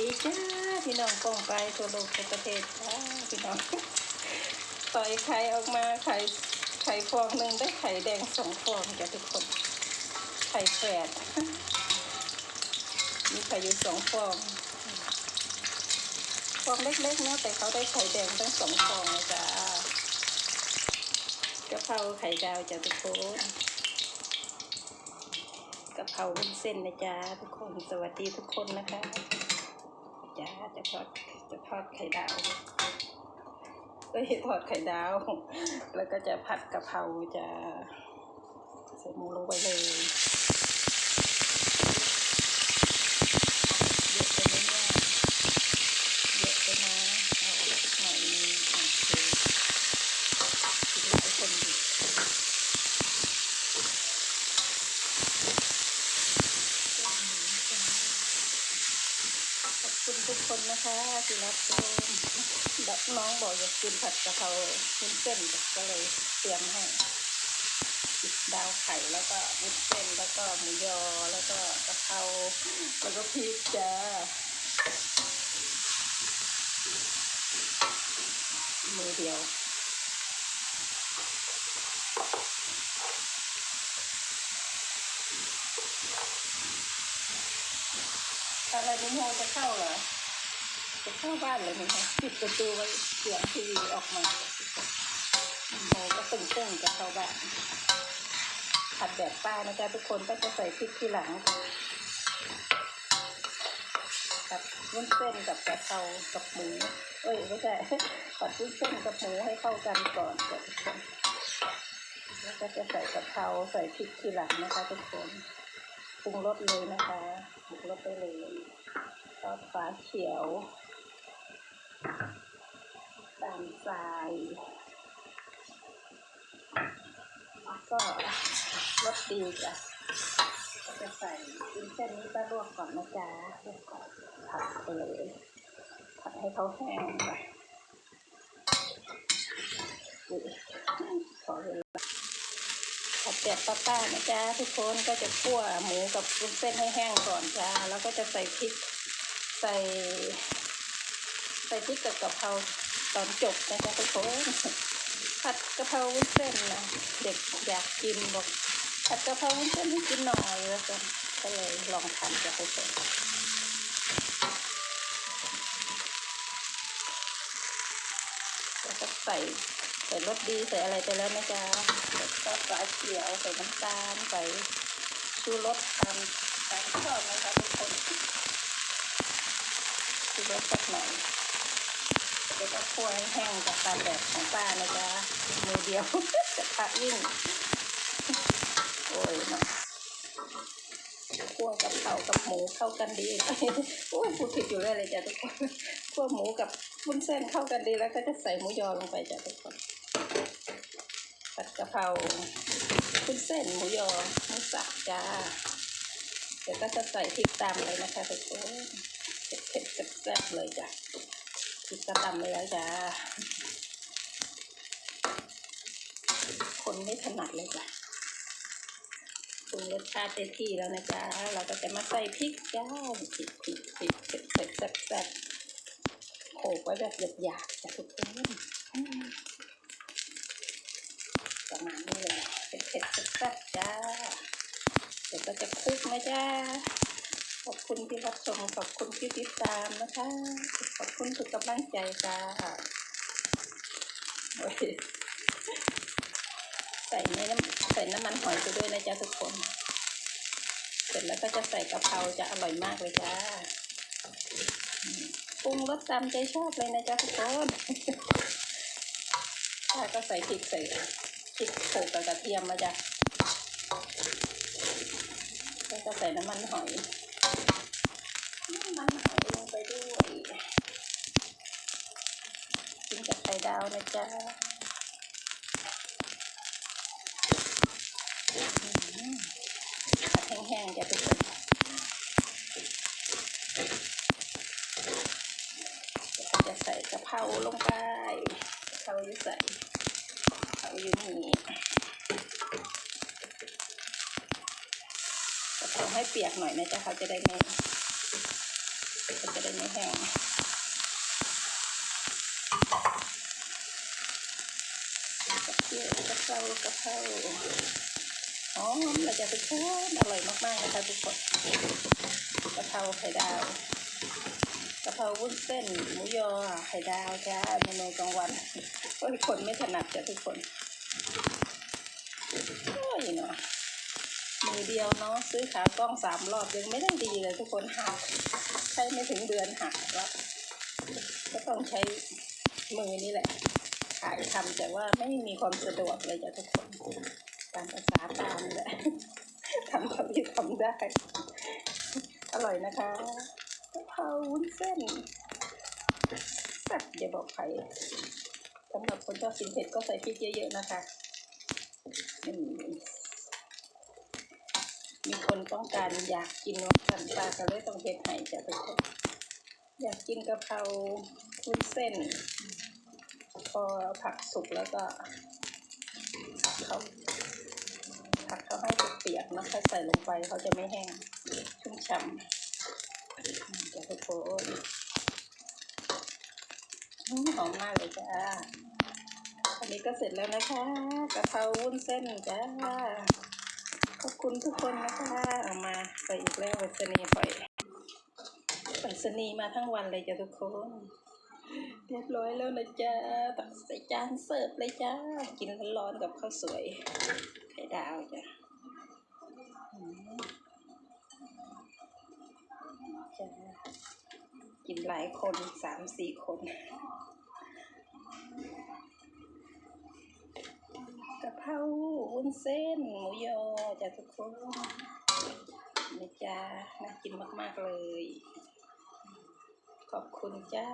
ดีจ้าพี่น้องกองไปทั่วโลกทั่วประเทศจ้าพี่น้องต่อยไข่ออกมาไข่ไข่ฟองหนึ่งได้ไข่แดงสองฟองจ้ะทุกคน ไข่แฝดมีไข่อยู่สองฟองฟองเล็กๆเนาะแต่เขาได้ไข่แดงทั้งสองฟองเลยจ้ากะเพราไข่ดาวจ้ะทุกคนกะเพราวุ้นเส้นนะจ๊ะทุกคนสวัสดีทุกคนนะคะ จ้าจะทอดจะทอดไข่ดาวเอ้ยทอดไข่ดาว แล้วก็จะผัดกะเพราจะใส่หมูลงไปเลยเยอะไปไหมเนี่ยเยอะไปนะเอาออกสักหน่อยนึงโอเคคิดว่าไอ้คนดี ขอบคุณทุกค นะคะที่รับชมดักน้องบอกอยากกินผัดกะเพราวุ้นเส้นก็เลยเตรียมให้ดาวไข่แล้วก็วุ้นเส้นแล้วก็หมูยอแล้วก็กะเพราแล้วก็พริกจ้ามือเดียวอะไรนิโมจะเข้าเหรอ จะเข้าบ้านเลยนี่คะปิดประตูไว้เสียงทีวีออกมาโมก็ตึงเต้นจะเข้าบ้านผัดแบบป้านะจ๊ะทุกคนก็จะใส่พริกทีหลัง กับวุ้นเส้นกับกะเพรากับหมูเอ้ยไม่ใช่ผัดวุ้นเส้นกับหมูให้เข้ากันก่อนจ้ะทุกคนแล้วก็จะใส่กะเพราใส่พริกทีหลังนะคะทุกคนปรุงรสเลยนะคะ ปรุงรสไปเลยซอฟ้าเขียวตามทรายแล้วก็รสดีจ้ะก็จะใส่วุ้นเส้นนี้ก็ลวกก่อนนะจ๊ะลวกก่อนผัดไปเลยผัดให้เขาแห้งไปขอเวลา ผัดแบบป้าๆนะจ๊ะทุกคนก็จะคั่วหมูกับวุ้นเส้นให้แห้งก่อนจ้าแล้วก็จะใส่พริกใส่ใส่พริกกับกะเพราตอนจบนะจ๊ะทุกคนผัดกะเพราวุ้นเส้นนะเด็กอยากกินบอกผัดกะเพราวุ้นเส้นให้กินหน่อยแล้วกันก็เลยลองทำจ้ะทุกคนแล้วก็ใส่ ใส่รสดีใส่อะไรไปแล้วนะจ๊ะแล้วก็ฝาเขียวใส่น้ำตาลใส่ชูรสตามตามชอบนะคะทุกคนชูรสสักหน่อยเดี๋ยวก็คั่วให้แห้งจากตามแบบของป้านะจ๊ะมือเดียวจะพักยิ่งโอ้ยเนาะคั่วกับเผากับหมูเข้ากันดีโอ้ยพูดผิดอยู่เลยเลยจ้ะทุกคนคั่วหมูกับวุ้นเส้นเข้ากันดีแล้วก็จะใส่หมูยอลงไปจ้ะทุกคน ผัดกะเพราวุ้นเส้นหมูยอหมูสับจ้าเดี๋ยวก็จะใส่พริกตามเลยนะคะทุกคนเผ็ดๆแซ่บๆเลยจ้ะพริกกระตำเลยแล้วจ้าคนไม่ถนัดเลยจ้ะปรุงรสชาติเต็มที่แล้วนะจ๊ะเราก็จะมาใส่พริกจ้าพริกพริกพริกเผ็ดแซ่บแซ่บโขลกไว้แบบหยาบๆจ้ะทุกคนอืมประมาณนี้เลยเผ็ดเผ็ด แซ่บจ้า เดี๋ยวก็จะคลุกนะจ้า ขอบคุณที่รับชม ขอบคุณที่ติดตามนะคะ ขอบคุณทุกกำลังใจจ้าใส่ในน้ำใส่น้ำมันหอยไปด้วยนะจ๊ะทุกคน เสร็จแล้วก็จะใส่กะเพราจะอร่อยมากเลยจ้าปรุงรสตามใจชอบเลยนะจ๊ะทุกคนถ้าก็ใส่พริกใส่พริกโขกกับกระเทียมมาจ้ะ แล้วก็ใส่น้ำมันหอย น้ำมันหอยลงไปด้วยกินกับไข่ดาวนะจ๊ะผัดแห้งๆจะทุกคนจะใส่กะเพราลงไปกะเพราอยู่ใส่กะเพราอยู่นี่ กะเพราให้เปียกหน่อยนะจ๊ะเขาจะได้ไม่จะได้ไม่แห้งกะเทียมกะเพรากะเพราหอมเลยจะทุกคนอร่อยมากๆนะคะทุกคนกะเพราไข่ดาวกะเพราวุ้นเส้นหมูยอไข่ดาวจ้าเมนูกลางวันคนไม่ถนัดจ้ะทุกคน โอ้ยเนาะมือเดียวเนาะซื้อขากล้องสามรอบยังไม่ได้ดีเลยทุกคนหักใช้ไม่ถึงเดือนหักแล้วก็ต้องใช้มือนี่แหละ ขายทำแต่ว่าไม่มีความสะดวกเลยจ้ะทุกคนตามภาษาตามแหละทำเท่าที่ทำได้ อร่อยนะคะกะเพราวุ้นเส้นแซ่บอย่าบอกใครสำหรับคนชอบกินเผ็ดก็ใส่พริกเยอะๆนะคะ มีคนต้องการอยากกินว่ากันปลาก็เลยต้องเฮ็ดให้จ้ะทุกคนอยากกินกะเพราวุ้นเส้น พอผักสุกแล้วก็ผักเขาผักเขาให้เปียกๆนะถ้าใส่ลงไปเขาจะไม่แห้งชุ่มฉ่ำอืมจ้ะทุกคนอืมหอมมากเลยจ้า อันนี้ก็เสร็จแล้วนะคะกะเพราวุ้นเส้นจ้าขอบคุณทุกคนนะคะเอามาไปอีกแล้ววัสนีย์ปล่อยวัสนีมาทั้งวันเลยจ้ะทุกคน เรียบร้อยแล้วนะจ๊ะตักใส่จานเสิร์ฟเลยจ้ากินร้อนๆกับข้าวสวยไข่ดาวจ้ะจ้ะกินหลายคนสามสี่คน กะเพราวุ้น เส้นหมูยอจ้ะทุกคนนะจ๊ะน่ากินมาก ๆ เลย ขอบคุณจ้า